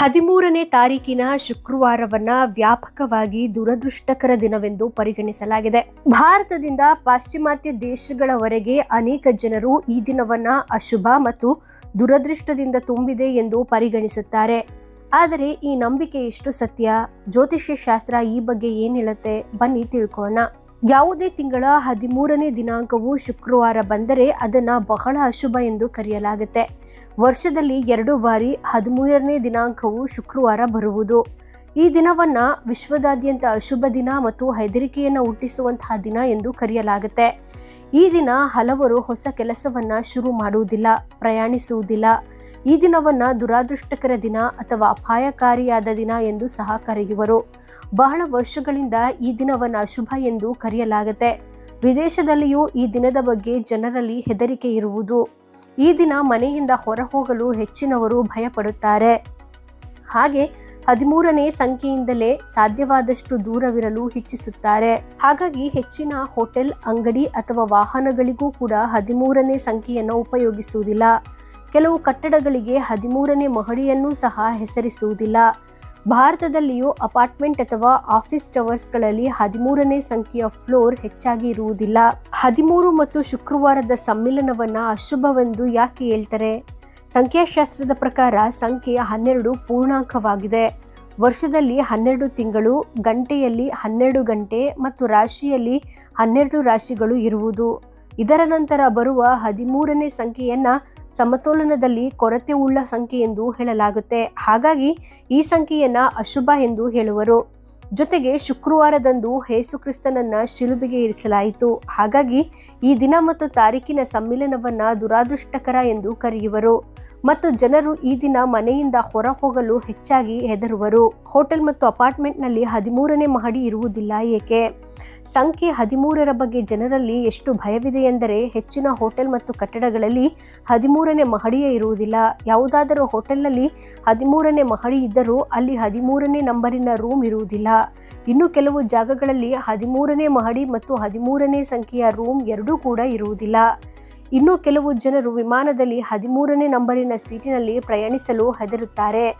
ಹದಿಮೂರನೇ ತಾರೀಕಿನ ಶುಕ್ರವಾರವನ್ನ ವ್ಯಾಪಕವಾಗಿ ದುರದೃಷ್ಟಕರ ದಿನವೆಂದು ಪರಿಗಣಿಸಲಾಗಿದೆ. ಭಾರತದಿಂದ ಪಾಶ್ಚಿಮಾತ್ಯ ದೇಶಗಳವರೆಗೆ ಅನೇಕ ಜನರು ಈ ದಿನವನ್ನ ಅಶುಭ ಮತ್ತು ದುರದೃಷ್ಟದಿಂದ ತುಂಬಿದೆ ಎಂದು ಪರಿಗಣಿಸುತ್ತಾರೆ. ಆದರೆ ಈ ನಂಬಿಕೆ ಎಷ್ಟು ಸತ್ಯ? ಜ್ಯೋತಿಷ್ಯ ಶಾಸ್ತ್ರ ಈ ಬಗ್ಗೆ ಏನ್ ಹೇಳುತ್ತೆ? ಬನ್ನಿ ತಿಳ್ಕೊಳ್ಳೋಣ. ಯಾವುದೇ ತಿಂಗಳ ಹದಿಮೂರನೇ ದಿನಾಂಕವು ಶುಕ್ರವಾರ ಬಂದರೆ ಅದನ್ನ ಬಹಳ ಅಶುಭ ಎಂದು ಕರೆಯಲಾಗುತ್ತೆ. ವರ್ಷದಲ್ಲಿ ಎರಡು ಬಾರಿ ಹದಿಮೂರನೇ ದಿನಾಂಕವು ಶುಕ್ರವಾರ ಬರುವುದು. ಈ ದಿನವನ್ನ ವಿಶ್ವದಾದ್ಯಂತ ಅಶುಭ ದಿನ ಮತ್ತು ಹೆದರಿಕೆಯನ್ನು ಹುಟ್ಟಿಸುವಂತಹ ದಿನ ಎಂದು ಕರೆಯಲಾಗುತ್ತೆ. ಈ ದಿನ ಹಲವರು ಹೊಸ ಕೆಲಸವನ್ನ ಶುರು ಮಾಡುವುದಿಲ್ಲ, ಪ್ರಯಾಣಿಸುವುದಿಲ್ಲ. ಈ ದಿನವನ್ನ ದುರಾದೃಷ್ಟಕರ ದಿನ ಅಥವಾ ಅಪಾಯಕಾರಿಯಾದ ದಿನ ಎಂದು ಸಹ ಕರೆಯುವರು. ಬಹಳ ವರ್ಷಗಳಿಂದ ಈ ದಿನವನ್ನ ಶುಭ ಎಂದು ಕರೆಯಲಾಗುತ್ತೆ. ವಿದೇಶದಲ್ಲಿಯೂ ಈ ದಿನದ ಬಗ್ಗೆ ಜನರಲ್ಲಿ ಹೆದರಿಕೆ ಇರುವುದು. ಈ ದಿನ ಮನೆಯಿಂದ ಹೊರಹೋಗಲು ಹೆಚ್ಚಿನವರು ಭಯಪಡುತ್ತಾರೆ. ಹಾಗೆ ಹದಿಮೂರನೇ ಸಂಖ್ಯೆಯಿಂದಲೇ ಸಾಧ್ಯವಾದಷ್ಟು ದೂರವಿರಲು ಇಚ್ಛಿಸುತ್ತಾರೆ. ಹಾಗಾಗಿ ಹೆಚ್ಚಿನ ಹೋಟೆಲ್, ಅಂಗಡಿ ಅಥವಾ ವಾಹನಗಳಿಗೂ ಕೂಡ ಹದಿಮೂರನೇ ಸಂಖ್ಯೆಯನ್ನು ಉಪಯೋಗಿಸುವುದಿಲ್ಲ. ಕೆಲವು ಕಟ್ಟಡಗಳಿಗೆ ಹದಿಮೂರನೇ ಮಹಡಿಯನ್ನೂ ಸಹ ಹೆಸರಿಸುವುದಿಲ್ಲ. ಭಾರತದಲ್ಲಿಯೂ ಅಪಾರ್ಟ್ಮೆಂಟ್ ಅಥವಾ ಆಫೀಸ್ ಟವರ್ಸ್ಗಳಲ್ಲಿ ಹದಿಮೂರನೇ ಸಂಖ್ಯೆಯ ಫ್ಲೋರ್ ಹೆಚ್ಚಾಗಿ ಇರುವುದಿಲ್ಲ. ಹದಿಮೂರು ಮತ್ತು ಶುಕ್ರವಾರದ ಸಮ್ಮಿಲನವನ್ನು ಅಶುಭವೆಂದು ಯಾಕೆ ಹೇಳ್ತಾರೆ? ಸಂಖ್ಯಾಶಾಸ್ತ್ರದ ಪ್ರಕಾರ ಸಂಖ್ಯೆ ಹನ್ನೆರಡು ಪೂರ್ಣಾಂಕವಾಗಿದೆ. ವರ್ಷದಲ್ಲಿ ಹನ್ನೆರಡು ತಿಂಗಳು, ಗಂಟೆಯಲ್ಲಿ ಹನ್ನೆರಡು ಗಂಟೆ ಮತ್ತು ರಾಶಿಯಲ್ಲಿ ಹನ್ನೆರಡು ರಾಶಿಗಳು ಇರುವುದು. ಇದರ ನಂತರ ಬರುವ ಹದಿಮೂರನೇ ಸಂಖ್ಯೆಯನ್ನ ಸಮತೋಲನದಲ್ಲಿ ಕೊರತೆ ಉಳ್ಳ ಸಂಖ್ಯೆ ಎಂದು ಹೇಳಲಾಗುತ್ತೆ. ಹಾಗಾಗಿ ಈ ಸಂಖ್ಯೆಯನ್ನ ಅಶುಭ ಎಂದು ಹೇಳುವರು. ಜೊತೆಗೆ ಶುಕ್ರವಾರದಂದು ಯೇಸುಕ್ರಿಸ್ತನನ್ನ ಶಿಲುಬಿಗೆ ಇರಿಸಲಾಯಿತು. ಹಾಗಾಗಿ ಈ ದಿನ ಮತ್ತು ತಾರೀಕಿನ ಸಮ್ಮಿಲನವನ್ನ ದುರಾದೃಷ್ಟಕರ ಎಂದು ಕರೆಯುವರು. ಮತ್ತು ಜನರು ಈ ದಿನ ಮನೆಯಿಂದ ಹೊರ ಹೋಗಲು ಹೆಚ್ಚಾಗಿ ಹೆದರುವರು. ಹೋಟೆಲ್ ಮತ್ತು ಅಪಾರ್ಟ್ಮೆಂಟ್ನಲ್ಲಿ ಹದಿಮೂರನೇ ಮಹಡಿ ಇರುವುದಿಲ್ಲ ಏಕೆ? ಸಂಖ್ಯೆ ಹದಿಮೂರರ ಬಗ್ಗೆ ಜನರಲ್ಲಿ ಎಷ್ಟು ಭಯವಿದೆ ಎಂದರೆ ಹೆಚ್ಚಿನ ಹೋಟೆಲ್ ಮತ್ತು ಕಟ್ಟಡಗಳಲ್ಲಿ ಹದಿಮೂರನೇ ಮಹಡಿಯೇ ಇರುವುದಿಲ್ಲ. ಯಾವುದಾದರೂ ಹೋಟೆಲ್ನಲ್ಲಿ ಹದಿಮೂರನೇ ಮಹಡಿ ಇದ್ದರೂ ಅಲ್ಲಿ ಹದಿಮೂರನೇ ನಂಬರಿನ ರೂಮ್ ಇರುವುದಿಲ್ಲ. ಇನ್ನು ಕೆಲವು ಜಾಗಗಳಲ್ಲಿ ಹದಿಮೂರನೇ ಮಹಡಿ ಮತ್ತು ಹದಿಮೂರನೇ ಸಂಖ್ಯೆಯ ರೂಮ್ ಎರಡೂ ಕೂಡ ಇರುವುದಿಲ್ಲ. ಇನ್ನು ಕೆಲವು ಜನರು ವಿಮಾನದಲ್ಲಿ ಹದಿಮೂರನೇ ನಂಬರಿನ ಸೀಟಿನಲ್ಲಿ ಪ್ರಯಾಣಿಸಲು ಹೆದರುತ್ತಾರೆ.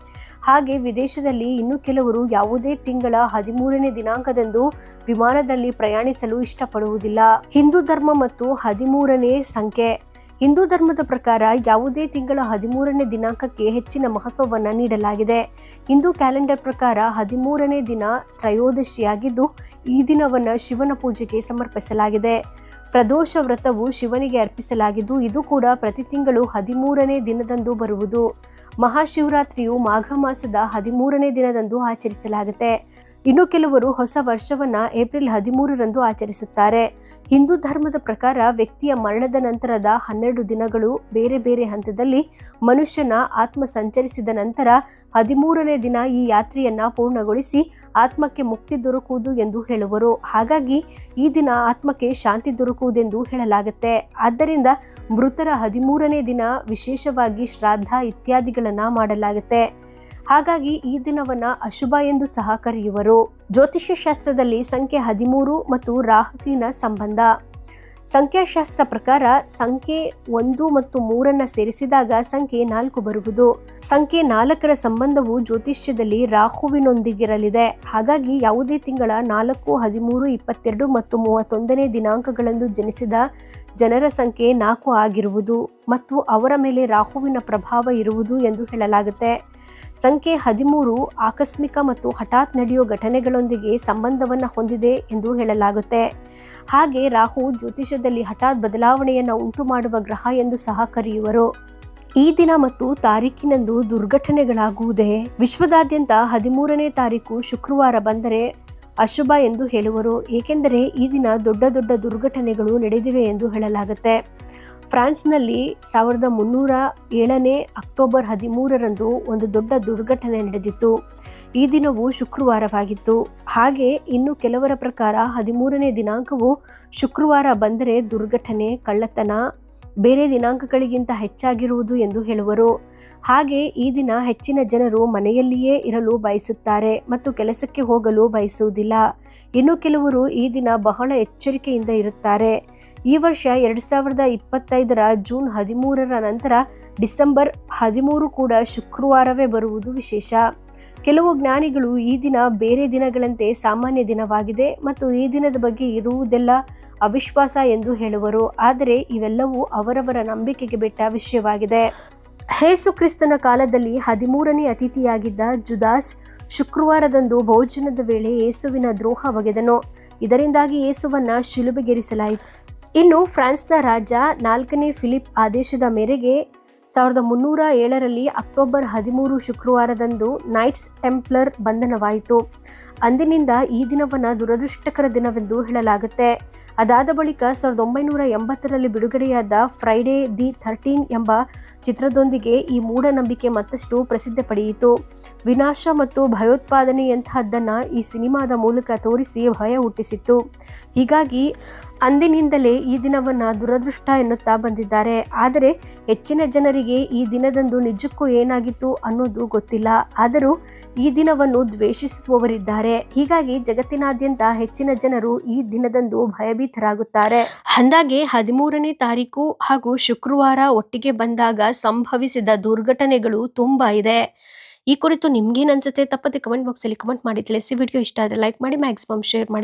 ಹಾಗೆ ವಿದೇಶದಲ್ಲಿ ಇನ್ನು ಕೆಲವರು ಯಾವುದೇ ತಿಂಗಳ ಹದಿಮೂರನೇ ದಿನಾಂಕದಂದು ವಿಮಾನದಲ್ಲಿ ಪ್ರಯಾಣಿಸಲು ಇಷ್ಟಪಡುವುದಿಲ್ಲ. ಹಿಂದೂ ಧರ್ಮ ಮತ್ತು ಹದಿಮೂರನೇ ಸಂಖ್ಯೆ. ಹಿಂದೂ ಧರ್ಮದ ಪ್ರಕಾರ ಯಾವುದೇ ತಿಂಗಳ ಹದಿಮೂರನೇ ದಿನಾಂಕಕ್ಕೆ ಹೆಚ್ಚಿನ ಮಹತ್ವವನ್ನು ನೀಡಲಾಗಿದೆ. ಹಿಂದೂ ಕ್ಯಾಲೆಂಡರ್ ಪ್ರಕಾರ ಹದಿಮೂರನೇ ದಿನ ತ್ರಯೋದಶಿಯಾಗಿದ್ದು, ಈ ದಿನವನ್ನು ಶಿವನ ಪೂಜೆಗೆ ಸಮರ್ಪಿಸಲಾಗಿದೆ. ಪ್ರದೋಷ ವ್ರತವು ಶಿವನಿಗೆ ಅರ್ಪಿಸಲಾಗಿದ್ದು, ಇದು ಕೂಡ ಪ್ರತಿ ತಿಂಗಳು ಹದಿಮೂರನೇ ದಿನದಂದು ಬರುವುದು. ಮಹಾಶಿವರಾತ್ರಿಯು ಮಾಘ ಮಾಸದ ಹದಿಮೂರನೇ ದಿನದಂದು ಆಚರಿಸಲಾಗುತ್ತೆ. ಇನ್ನು ಕೆಲವರು ಹೊಸ ವರ್ಷವನ್ನ ಏಪ್ರಿಲ್ ಹದಿಮೂರರಂದು ಆಚರಿಸುತ್ತಾರೆ. ಹಿಂದೂ ಧರ್ಮದ ಪ್ರಕಾರ ವ್ಯಕ್ತಿಯ ಮರಣದ ನಂತರದ ಹನ್ನೆರಡು ದಿನಗಳು ಬೇರೆ ಬೇರೆ ಹಂತದಲ್ಲಿ ಮನುಷ್ಯನ ಆತ್ಮ ಸಂಚರಿಸಿದ ನಂತರ ಹದಿಮೂರನೇ ದಿನ ಈ ಯಾತ್ರೆಯನ್ನ ಪೂರ್ಣಗೊಳಿಸಿ ಆತ್ಮಕ್ಕೆ ಮುಕ್ತಿ ದೊರಕುವುದು ಎಂದು ಹೇಳುವರು. ಹಾಗಾಗಿ ಈ ದಿನ ಆತ್ಮಕ್ಕೆ ಶಾಂತಿ ದೊರಕುವುದೆಂದು ಹೇಳಲಾಗುತ್ತೆ. ಆದ್ದರಿಂದ ಮೃತರ ಹದಿಮೂರನೇ ದಿನ ವಿಶೇಷವಾಗಿ ಶ್ರಾದ್ದ ಇತ್ಯಾದಿಗಳನ್ನ ಮಾಡಲಾಗುತ್ತೆ. ಹಾಗಾಗಿ ಈ ದಿನವನ್ನ ಅಶುಭ ಎಂದು ಸಹ ಕರೆಯುವರು. ಜ್ಯೋತಿಷ್ಯ ಶಾಸ್ತ್ರದಲ್ಲಿ ಸಂಖ್ಯೆ ಹದಿಮೂರು ಮತ್ತು ರಾಹುವಿನ ಸಂಬಂಧ. ಸಂಖ್ಯಾಶಾಸ್ತ್ರ ಪ್ರಕಾರ ಸಂಖ್ಯೆ ಒಂದು ಮತ್ತು ಮೂರನ್ನ ಸೇರಿಸಿದಾಗ ಸಂಖ್ಯೆ ನಾಲ್ಕು ಬರುವುದು. ಸಂಖ್ಯೆ ನಾಲ್ಕರ ಸಂಬಂಧವು ಜ್ಯೋತಿಷ್ಯದಲ್ಲಿ ರಾಹುವಿನೊಂದಿಗಿರಲಿದೆ. ಹಾಗಾಗಿ ಯಾವುದೇ ತಿಂಗಳ ನಾಲ್ಕು, ಹದಿಮೂರು, ಇಪ್ಪತ್ತೆರಡು ಮತ್ತು ಮೂವತ್ತೊಂದನೇ ದಿನಾಂಕಗಳಂದು ಜನಿಸಿದ ಜನರ ಸಂಖ್ಯೆ ನಾಲ್ಕು ಆಗಿರುವುದು ಮತ್ತು ಅವರ ಮೇಲೆ ರಾಹುವಿನ ಪ್ರಭಾವ ಇರುವುದು ಎಂದು ಹೇಳಲಾಗುತ್ತೆ. ಸಂಖ್ಯೆ ಹದಿಮೂರು ಆಕಸ್ಮಿಕ ಮತ್ತು ಹಠಾತ್ ನಡೆಯುವ ಘಟನೆಗಳೊಂದಿಗೆ ಸಂಬಂಧವನ್ನು ಹೊಂದಿದೆ ಎಂದು ಹೇಳಲಾಗುತ್ತೆ. ಹಾಗೆ ರಾಹು ಜ್ಯೋತಿಷದಲ್ಲಿ ಹಠಾತ್ ಬದಲಾವಣೆಯನ್ನು ಉಂಟು ಮಾಡುವ ಗ್ರಹ ಎಂದು ಸಹ ಕರೆಯುವರು. ಈ ದಿನ ಮತ್ತು ತಾರೀಕಿನಂದು ದುರ್ಘಟನೆಗಳಾಗುವುದೇ? ವಿಶ್ವದಾದ್ಯಂತ ಹದಿಮೂರನೇ ತಾರೀಕು ಶುಕ್ರವಾರ ಬಂದರೆ ಅಶುಭ ಎಂದು ಹೇಳುವರು. ಏಕೆಂದರೆ ಈ ದಿನ ದೊಡ್ಡ ದೊಡ್ಡ ದುರ್ಘಟನೆಗಳು ನಡೆದಿವೆ ಎಂದು ಹೇಳಲಾಗುತ್ತೆ. ಫ್ರಾನ್ಸ್ನಲ್ಲಿ ಸಾವಿರದ ಮುನ್ನೂರ ಏಳನೇ ಅಕ್ಟೋಬರ್ ಹದಿಮೂರರಂದು ಒಂದು ದೊಡ್ಡ ದುರ್ಘಟನೆ ನಡೆದಿತ್ತು. ಈ ದಿನವು ಶುಕ್ರವಾರವಾಗಿತ್ತು. ಹಾಗೆ ಇನ್ನು ಕೆಲವರ ಪ್ರಕಾರ ಹದಿಮೂರನೇ ದಿನಾಂಕವು ಶುಕ್ರವಾರ ಬಂದರೆ ದುರ್ಘಟನೆ, ಕಳ್ಳತನ ಬೇರೆ ದಿನಾಂಕಗಳಿಗಿಂತ ಹೆಚ್ಚಾಗಿರುವುದು ಎಂದು ಹೇಳುವರು. ಹಾಗೆ ಈ ದಿನ ಹೆಚ್ಚಿನ ಜನರು ಮನೆಯಲ್ಲಿಯೇ ಇರಲು ಬಯಸುತ್ತಾರೆ ಮತ್ತು ಕೆಲಸಕ್ಕೆ ಹೋಗಲು ಬಯಸುವುದಿಲ್ಲ. ಇನ್ನು ಕೆಲವರು ಈ ದಿನ ಬಹಳ ಎಚ್ಚರಿಕೆಯಿಂದ ಇರುತ್ತಾರೆ. ಈ ವರ್ಷ ಎರಡ್ ಸಾವಿರದ ಇಪ್ಪತ್ತೈದರ ಜೂನ್ ಹದಿಮೂರರ ನಂತರ ಡಿಸೆಂಬರ್ ಹದಿಮೂರು ಕೂಡ ಶುಕ್ರವಾರವೇ ಬರುವುದು ವಿಶೇಷ. ಕೆಲವು ಜ್ಞಾನಿಗಳು ಈ ದಿನ ಬೇರೆ ದಿನಗಳಂತೆ ಸಾಮಾನ್ಯ ದಿನವಾಗಿದೆ ಮತ್ತು ಈ ದಿನದ ಬಗ್ಗೆ ಇರುವುದೆಲ್ಲ ಅವಿಶ್ವಾಸ ಎಂದು ಹೇಳುವರು. ಆದರೆ ಇವೆಲ್ಲವೂ ಅವರವರ ನಂಬಿಕೆಗೆ ಬಿಟ್ಟ ವಿಷಯವಾಗಿದೆ. ಹೇಸು ಕ್ರಿಸ್ತನ ಕಾಲದಲ್ಲಿ ಹದಿಮೂರನೇ ಅತಿಥಿಯಾಗಿದ್ದ ಜುದಾಸ್ ಶುಕ್ರವಾರದಂದು ಭೋಜನದ ವೇಳೆ ಯೇಸುವಿನ ದ್ರೋಹ ಬಗೆದನು ಇದರಿಂದಾಗಿ ಯೇಸುವನ್ನ ಶಿಲುಬೆಗೇರಿಸಲಾಯಿತು. ಇನ್ನು ಫ್ರಾನ್ಸ್ನ ರಾಜ ನಾಲ್ಕನೇ ಫಿಲಿಪ್ ಆದೇಶದ ಮೇರೆಗೆ ಸಾವಿರದ ಮುನ್ನೂರ ಏಳರಲ್ಲಿ ಅಕ್ಟೋಬರ್ ಹದಿಮೂರು ಶುಕ್ರವಾರದಂದು ನೈಟ್ಸ್ ಟೆಂಪ್ಲರ್ ಬಂಧನವಾಯಿತು. ಅಂದಿನಿಂದ ಈ ದಿನವನ್ನು ದುರದೃಷ್ಟಕರ ದಿನವೆಂದು ಹೇಳಲಾಗುತ್ತೆ. ಅದಾದ ಬಳಿಕ ಸಾವಿರದ ಒಂಬೈನೂರ ಎಂಬತ್ತರಲ್ಲಿ ಬಿಡುಗಡೆಯಾದ ಫ್ರೈಡೇ ದಿ ಥರ್ಟೀನ್ ಎಂಬ ಚಿತ್ರದೊಂದಿಗೆ ಈ ಮೂಢನಂಬಿಕೆ ಮತ್ತಷ್ಟು ಪ್ರಸಿದ್ಧ ಪಡೆಯಿತು. ವಿನಾಶ ಮತ್ತು ಭಯೋತ್ಪಾದನೆಯಂತಹದ್ದನ್ನು ಈ ಸಿನಿಮಾದ ಮೂಲಕ ತೋರಿಸಿ ಭಯ ಹುಟ್ಟಿಸಿತ್ತು. ಹೀಗಾಗಿ ಅಂದಿನಿಂದಲೇ ಈ ದಿನವನ್ನು ದುರದೃಷ್ಟ ಎನ್ನುತ್ತಾ ಬಂದಿದ್ದಾರೆ. ಆದರೆ ಹೆಚ್ಚಿನ ಜನರಿಗೆ ಈ ದಿನದಂದು ನಿಜಕ್ಕೂ ಏನಾಗಿತ್ತು ಅನ್ನೋದು ಗೊತ್ತಿಲ್ಲ. ಆದರೂ ಈ ದಿನವನ್ನು ದ್ವೇಷಿಸುವವರಿದ್ದಾರೆ. ಹೀಗಾಗಿ ಜಗತ್ತಿನಾದ್ಯಂತ ಹೆಚ್ಚಿನ ಜನರು ಈ ದಿನದಂದು ಭಯಭೀತರಾಗುತ್ತಾರೆ. ಅಂದಾಗೆ ಹದಿಮೂರನೇ ತಾರೀಕು ಹಾಗೂ ಶುಕ್ರವಾರ ಒಟ್ಟಿಗೆ ಬಂದಾಗ ಸಂಭವಿಸಿದ ದುರ್ಘಟನೆಗಳು ತುಂಬಾ ಇದೆ. ಈ ಕುರಿತು ನಿಮ್ಗೇನು ಅನ್ಸುತ್ತೆ ತಪ್ಪದೆ ಕಮೆಂಟ್ ಬಾಕ್ಸಲ್ಲಿ ಕಮೆಂಟ್ ಮಾಡಿ. ತಿಳಿಸಿ. ವಿಡಿಯೋ ಇಷ್ಟ ಆದರೆ ಲೈಕ್ ಮಾಡಿ ಮ್ಯಾಕ್ಸಿಮಮ್ ಶೇರ್ ಮಾಡಿ.